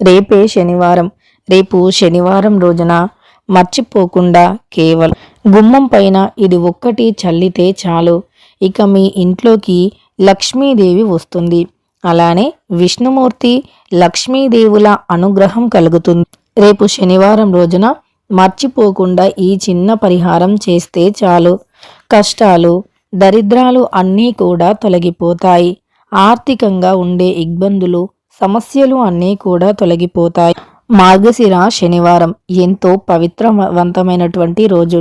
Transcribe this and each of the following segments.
రేపే శనివారం. రేపు శనివారం రోజున మర్చిపోకుండా కేవలం గుమ్మం పైన ఇది ఒక్కటి చల్లితే చాలు. ఇక మీ ఇంట్లోకి లక్ష్మీదేవి వస్తుంది. అలానే విష్ణుమూర్తి లక్ష్మీదేవుల అనుగ్రహం కలుగుతుంది. రేపు శనివారం రోజున మర్చిపోకుండా ఈ చిన్న పరిహారం చేస్తే చాలు. కష్టాలు దరిద్రాలు అన్నీ కూడా తొలగిపోతాయి. ఆర్థికంగా ఉండే ఇబ్బందులు సమస్యలు అన్నీ కూడా తొలగిపోతాయి. మార్గశిర శనివారం ఎంతో పవిత్రవంతమైనటువంటి రోజు.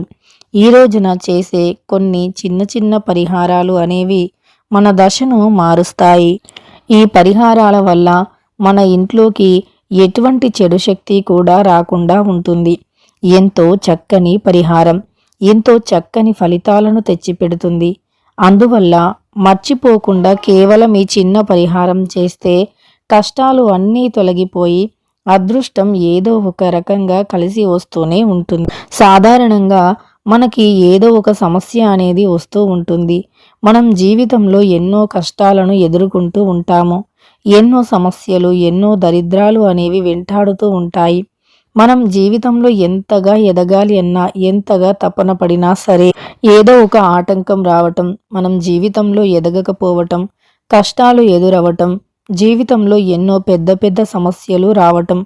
ఈ రోజున చేసే కొన్ని చిన్న చిన్న పరిహారాలు అనేవి మన దశను మారుస్తాయి. ఈ పరిహారాల వల్ల మన ఇంట్లోకి ఎటువంటి చెడు శక్తి కూడా రాకుండా ఉంటుంది. ఎంతో చక్కని పరిహారం ఎంతో చక్కని ఫలితాలను తెచ్చిపెడుతుంది. అందువల్ల మర్చిపోకుండా కేవలం ఈ చిన్న పరిహారం చేస్తే కష్టాలు అన్నీ తొలగిపోయి అదృష్టం ఏదో ఒక రకంగా కలిసి వస్తూనే ఉంటుంది. సాధారణంగా మనకి ఏదో ఒక సమస్య అనేది వస్తూ ఉంటుంది. మనం జీవితంలో ఎన్నో కష్టాలను ఎదుర్కొంటూ ఉంటాము. ఎన్నో సమస్యలు ఎన్నో దరిద్రాలు అనేవి వెంటాడుతూ ఉంటాయి. మనం జీవితంలో ఎంతగా ఎదగాలి అన్నా ఎంతగా తపన పడినా సరే ఏదో ఒక ఆటంకం రావటం మనం జీవితంలో ఎదగకపోవటం కష్టాలు ఎదురవటం జీవితంలో ఎన్నో పెద్ద పెద్ద సమస్యలు రావటం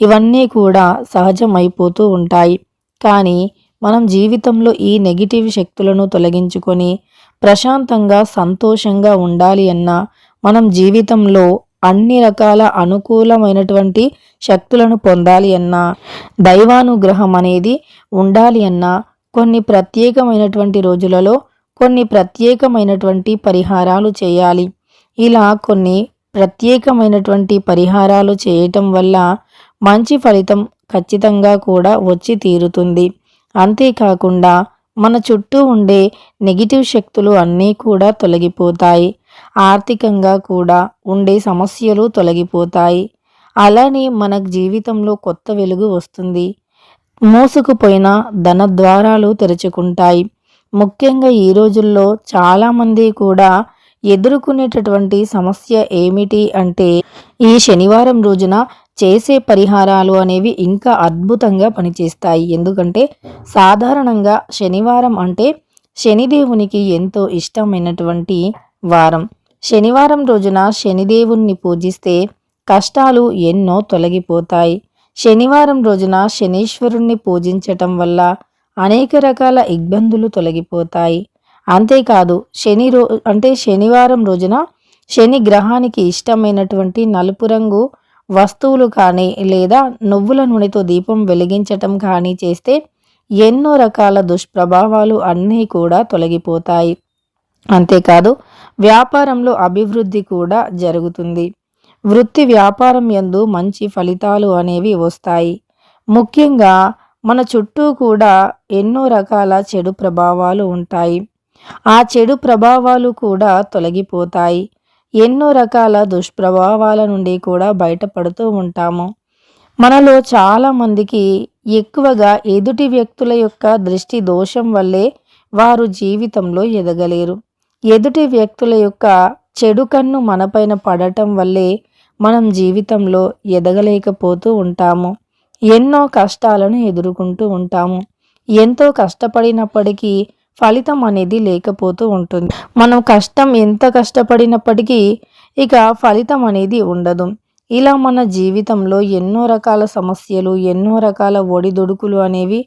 ఇవన్నీ కూడా సహజమైపోతూ ఉంటాయి. కానీ మనం జీవితంలో ఈ నెగిటివ్ శక్తులను తొలగించుకొని ప్రశాంతంగా సంతోషంగా ఉండాలి అన్నా మనం జీవితంలో అన్ని రకాల అనుకూలమైనటువంటి శక్తులను పొందాలి అన్నా దైవానుగ్రహం అనేది ఉండాలి అన్నా కొన్ని ప్రత్యేకమైనటువంటి రోజులలో కొన్ని ప్రత్యేకమైనటువంటి పరిహారాలు చేయాలి. ఇలా కొన్ని ప్రత్యేకమైనటువంటి పరిహారాలు చేయటం వల్ల మంచి ఫలితం ఖచ్చితంగా కూడా వచ్చి తీరుతుంది. అంతేకాకుండా మన చుట్టూ ఉండే నెగిటివ్ శక్తులు అన్నీ కూడా తొలగిపోతాయి. ఆర్థికంగా కూడా ఉండే సమస్యలు తొలగిపోతాయి. అలానే మన జీవితంలో కొత్త వెలుగు వస్తుంది. మోసుకుపోయిన ధన ద్వారాలు తెరుచుకుంటాయి. ముఖ్యంగా ఈ రోజుల్లో చాలామంది కూడా ఎదుర్కొనేటటువంటి సమస్య ఏమిటి అంటే ఈ శనివారం రోజున చేసే పరిహారాలు అనేవి ఇంకా అద్భుతంగా పనిచేస్తాయి. ఎందుకంటే సాధారణంగా శనివారం అంటే శనిదేవునికి ఎంతో ఇష్టమైనటువంటి వారం. శనివారం రోజున శనిదేవుణ్ణి పూజిస్తే కష్టాలు ఎన్నో తొలగిపోతాయి. శనివారం రోజున శనీశ్వరుణ్ణి పూజించటం వల్ల అనేక రకాల ఇబ్బందులు తొలగిపోతాయి. అంతేకాదు శని రో అంటే శనివారం రోజున శని గ్రహానికి ఇష్టమైనటువంటి నలుపు రంగు వస్తువులు కానీ లేదా నువ్వుల నూనెతో దీపం వెలిగించటం కానీ చేస్తే ఎన్నో రకాల దుష్ప్రభావాలు అన్నీ కూడా తొలగిపోతాయి. అంతేకాదు వ్యాపారంలో అభివృద్ధి కూడా జరుగుతుంది. వృత్తి వ్యాపారం ఎందు మంచి ఫలితాలు అనేవి వస్తాయి. ముఖ్యంగా మన చుట్టూ కూడా ఎన్నో రకాల చెడు ప్రభావాలు ఉంటాయి. ఆ చెడు ప్రభావాలు కూడా తొలగిపోతాయి. ఎన్నో రకాల దుష్ప్రభావాల నుండి కూడా బయటపడుతూ ఉంటాము. మనలో చాలామందికి ఎక్కువగా ఎదుటి వ్యక్తుల యొక్క దృష్టి దోషం వల్లే వారు జీవితంలో ఎదగలేరు. ఎదుటి వ్యక్తుల యొక్క చెడు కన్ను మనపైన పడటం వల్లే మనం జీవితంలో ఎదగలేకపోతూ ఉంటాము. ఎన్నో కష్టాలను ఎదుర్కొంటూ ఉంటాము. ఎంతో కష్టపడినప్పటికీ ఫలితం అనేది లేకపోతూ ఉంటుంది. మనం కష్టం ఎంత కష్టపడినప్పటికీ ఇక ఫలితం అనేది ఉండదు. ఇలా మన జీవితంలో ఎన్నో రకాల సమస్యలు ఎన్నో రకాల ఒడిదుడుకులు అనేవి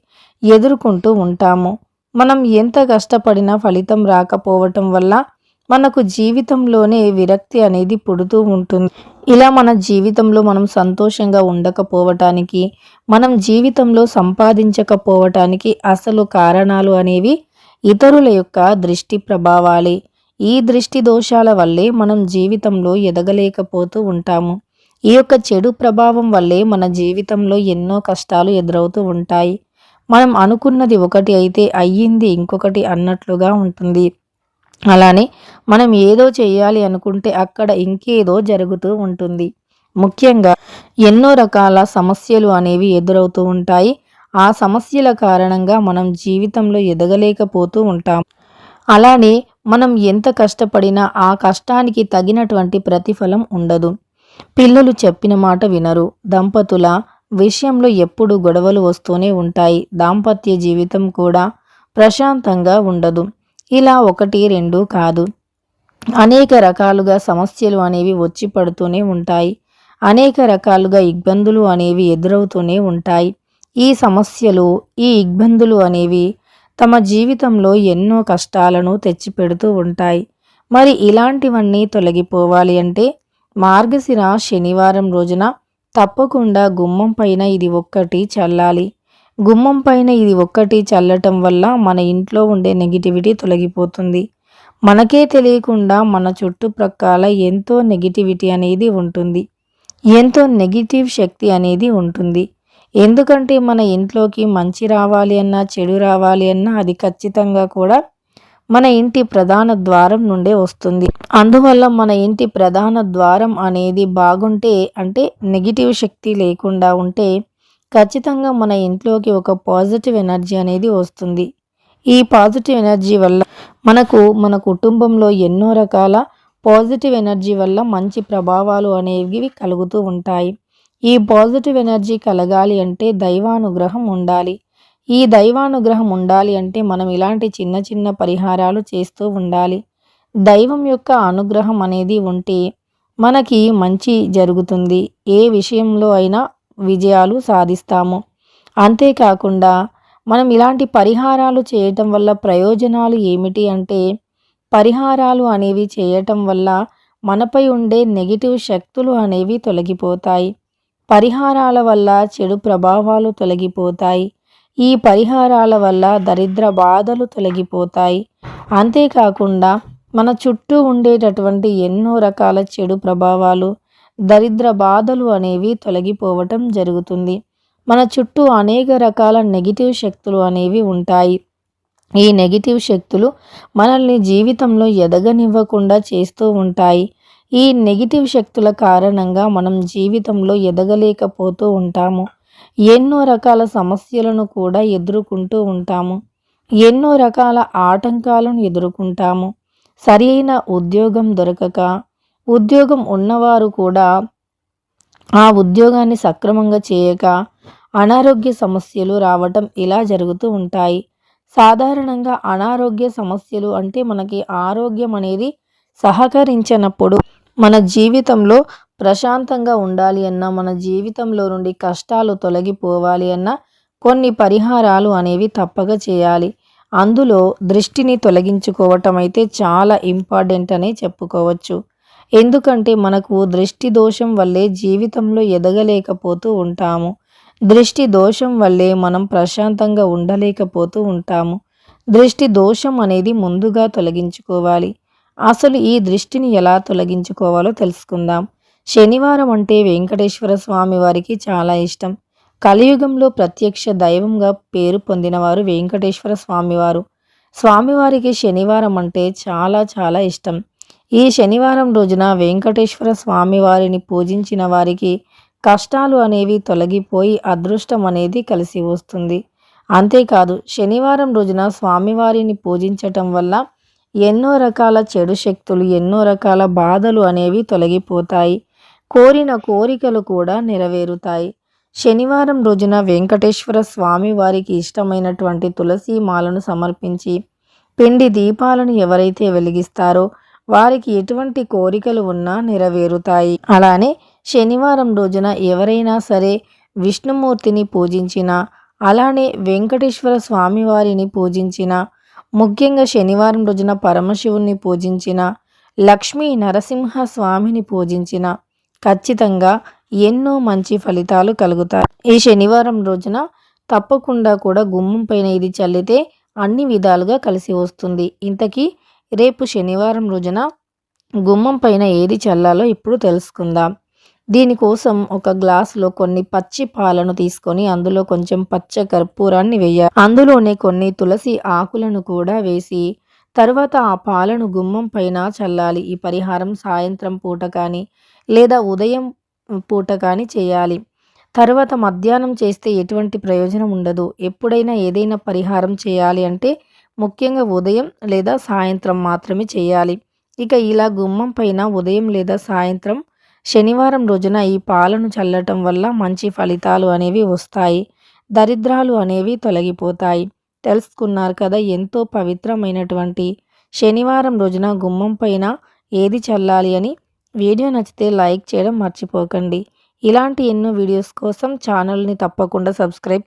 ఎదుర్కొంటూ ఉంటాము. మనం ఎంత కష్టపడినా ఫలితం రాకపోవటం వల్ల మనకు జీవితంలోనే విరక్తి అనేది పుడుతూ ఉంటుంది. ఇలా మన జీవితంలో మనం సంతోషంగా ఉండకపోవటానికి మనం జీవితంలో సంపాదించకపోవటానికి అసలు కారణాలు అనేవి ఇతరుల యొక్క దృష్టి ప్రభావాలే. ఈ దృష్టి దోషాల వల్లే మనం జీవితంలో ఎదగలేకపోతూ ఉంటాము. ఈ యొక్క చెడు ప్రభావం వల్లే మన జీవితంలో ఎన్నో కష్టాలు ఎదురవుతూ ఉంటాయి. మనం అనుకున్నది ఒకటి అయితే అయ్యింది ఇంకొకటి అన్నట్లుగా ఉంటుంది. అలానే మనం ఏదో చేయాలి అనుకుంటే అక్కడ ఇంకేదో జరుగుతూ ఉంటుంది. ముఖ్యంగా ఎన్నో రకాల సమస్యలు అనేవి ఎదురవుతూ ఉంటాయి. ఆ సమస్యల కారణంగా మనం జీవితంలో ఎదగలేకపోతూ ఉంటాం. అలానే మనం ఎంత కష్టపడినా ఆ కష్టానికి తగినటువంటి ప్రతిఫలం ఉండదు. పిల్లలు చెప్పిన మాట వినరు. దంపతుల విషయంలో ఎప్పుడు గొడవలు వస్తూనే ఉంటాయి. దాంపత్య జీవితం కూడా ప్రశాంతంగా ఉండదు. ఇలా ఒకటి రెండు కాదు. అనేక రకాలుగా సమస్యలు అనేవి వచ్చి పడుతూనే ఉంటాయి. అనేక రకాలుగా ఇబ్బందులు అనేవి ఎదురవుతూనే ఉంటాయి. ఈ సమస్యలు ఈ ఇబ్బందులు అనేవి తమ జీవితంలో ఎన్నో కష్టాలను తెచ్చిపెడుతూ ఉంటాయి. మరి ఇలాంటివన్నీ తొలగిపోవాలి అంటే మార్గశిర శనివారం రోజున తప్పకుండా గుమ్మం పైన ఇది ఒక్కటి చల్లాలి. గుమ్మం పైన ఇది ఒక్కటి చల్లటం వల్ల మన ఇంట్లో ఉండే నెగిటివిటీ తొలగిపోతుంది. మనకే తెలియకుండా మన చుట్టుప్రక్కల ఎంతో నెగిటివిటీ అనేది ఉంటుంది. ఎంతో నెగిటివ్ శక్తి అనేది ఉంటుంది. ఎందుకంటే మన ఇంట్లోకి మంచి రావాలి అన్నా చెడు రావాలి అన్నా అది ఖచ్చితంగా కూడా మన ఇంటి ప్రధాన ద్వారం నుండే వస్తుంది. అందువల్ల మన ఇంటి ప్రధాన ద్వారం అనేది బాగుంటే అంటే నెగిటివ్ శక్తి లేకుండా ఉంటే ఖచ్చితంగా మన ఇంట్లోకి ఒక పాజిటివ్ ఎనర్జీ అనేది వస్తుంది. ఈ పాజిటివ్ ఎనర్జీ వల్ల మనకు మన కుటుంబంలో ఎన్నో రకాల పాజిటివ్ ఎనర్జీ వల్ల మంచి ప్రభావాలు అనేవి కలుగుతూ ఉంటాయి. ఈ పాజిటివ్ ఎనర్జీ కలగాలి అంటే దైవానుగ్రహం ఉండాలి. ఈ దైవానుగ్రహం ఉండాలి అంటే మనం ఇలాంటి చిన్న చిన్న పరిహారాలు చేస్తూ ఉండాలి. దైవం యొక్క అనుగ్రహం అనేది ఉంటే మనకి మంచి జరుగుతుంది. ఏ విషయంలో అయినా విజయాలు సాధిస్తాము. అంతేకాకుండా మనం ఇలాంటి పరిహారాలు చేయటం వల్ల ప్రయోజనాలు ఏమిటి అంటే పరిహారాలు అనేవి చేయటం వల్ల మనపై ఉండే నెగిటివ్ శక్తులు అనేవి తొలగిపోతాయి. పరిహారాల వల్ల చెడు ప్రభావాలు తొలగిపోతాయి. ఈ పరిహారాల వల్ల దరిద్ర బాధలు తొలగిపోతాయి. అంతేకాకుండా మన చుట్టూ ఉండేటటువంటి ఎన్నో రకాల చెడు ప్రభావాలు దరిద్ర బాధలు అనేవి తొలగిపోవటం జరుగుతుంది. మన చుట్టూ అనేక రకాల నెగిటివ్ శక్తులు అనేవి ఉంటాయి. ఈ నెగిటివ్ శక్తులు మనల్ని జీవితంలో ఎదగనివ్వకుండా చేస్తూ ఉంటాయి. ఈ నెగిటివ్ శక్తుల కారణంగా మనం జీవితంలో ఎదగలేకపోతూ ఉంటాము. ఎన్నో రకాల సమస్యలను కూడా ఎదుర్కొంటూ ఉంటాము. ఎన్నో రకాల ఆటంకాలను ఎదుర్కొంటాము. సరైన ఉద్యోగం దొరకక ఉద్యోగం ఉన్నవారు కూడా ఆ ఉద్యోగాన్ని సక్రమంగా చేయక అనారోగ్య సమస్యలు రావటం ఇలా జరుగుతూ ఉంటాయి. సాధారణంగా అనారోగ్య సమస్యలు అంటే మనకి ఆరోగ్యం అనేది సహకరించినప్పుడు మన జీవితంలో ప్రశాంతంగా ఉండాలి అన్నా మన జీవితంలో నుండి కష్టాలు తొలగిపోవాలి అన్నా కొన్ని పరిహారాలు అనేవి తప్పక చేయాలి. అందులో దృష్టిని తొలగించుకోవటం అయితే చాలా ఇంపార్టెంట్ అనే చెప్పుకోవచ్చు. ఎందుకంటే మనకు దృష్టి దోషం వల్లే జీవితంలో ఎదగలేకపోతూ ఉంటాము. దృష్టి దోషం వల్లే మనం ప్రశాంతంగా ఉండలేకపోతూ ఉంటాము. దృష్టి దోషం అనేది ముందుగా తొలగించుకోవాలి. అసలు ఈ దృష్టిని ఎలా తొలగించుకోవాలో తెలుసుకుందాం. శనివారం అంటే వెంకటేశ్వర స్వామి వారికి చాలా ఇష్టం. కలియుగంలో ప్రత్యక్ష దైవంగా పేరు పొందినవారు వెంకటేశ్వర స్వామివారు. స్వామివారికి శనివారం అంటే చాలా చాలా ఇష్టం. ఈ శనివారం రోజున వెంకటేశ్వర స్వామివారిని పూజించిన వారికి కష్టాలు అనేవి తొలగిపోయి అదృష్టం అనేది కలిసి వస్తుంది. అంతేకాదు శనివారం రోజున స్వామివారిని పూజించటం వల్ల ఎన్నో రకాల చెడు శక్తులు ఎన్నో రకాల బాధలు అనేవి తొలగిపోతాయి. కోరిన కోరికలు కూడా నెరవేరుతాయి. శనివారం రోజున వెంకటేశ్వర స్వామి వారికి ఇష్టమైనటువంటి తులసి మాలను సమర్పించి పిండి దీపాలను ఎవరైతే వెలిగిస్తారో వారికి ఎటువంటి కోరికలు ఉన్నా నెరవేరుతాయి. అలానే శనివారం రోజున ఎవరైనా సరే విష్ణుమూర్తిని పూజించినా అలానే వెంకటేశ్వర స్వామివారిని పూజించిన ముఖ్యంగా శనివారం రోజున పరమశివుణ్ణి పూజించిన లక్ష్మీ నరసింహ స్వామిని పూజించిన ఖచ్చితంగా ఎన్నో మంచి ఫలితాలు కలుగుతాయి. ఈ శనివారం రోజున తప్పకుండా కూడా గుమ్మం పైన ఇది చల్లితే అన్ని విధాలుగా కలిసి వస్తుంది. ఇంతకీ రేపు శనివారం రోజున గుమ్మం పైన ఏది చల్లాలో ఇప్పుడు తెలుసుకుందాం. దీనికోసం ఒక గ్లాసులో కొన్ని పచ్చి పాలను తీసుకొని అందులో కొంచెం పచ్చ కర్పూరాన్ని వేయాలి అందులోనే కొన్ని తులసి ఆకులను కూడా వేసి తర్వాత ఆ పాలను గుమ్మం పైన చల్లాలి. ఈ పరిహారం సాయంత్రం పూట కానీ లేదా ఉదయం పూట కానీ చేయాలి. తర్వాత మధ్యాహ్నం చేస్తే ఎటువంటి ప్రయోజనం ఉండదు. ఎప్పుడైనా ఏదైనా పరిహారం చేయాలి అంటే ముఖ్యంగా ఉదయం లేదా సాయంత్రం మాత్రమే చేయాలి. ఇక ఇలా గుమ్మం పైన ఉదయం లేదా సాయంత్రం శనివారం రోజున ఈ పాలను చల్లటం వల్ల మంచి ఫలితాలు అనేవి వస్తాయి. దరిద్రాలు అనేవి తొలగిపోతాయి. తెలుసుకున్నారు కదా ఎంతో పవిత్రమైనటువంటి శనివారం రోజున గుమ్మం పైన ఏది చల్లాలి అని. వీడియో నచ్చితే లైక్ చేయడం మర్చిపోకండి. ఇలాంటి ఎన్నో వీడియోస్ కోసం ఛానల్ని తప్పకుండా సబ్స్క్రైబ్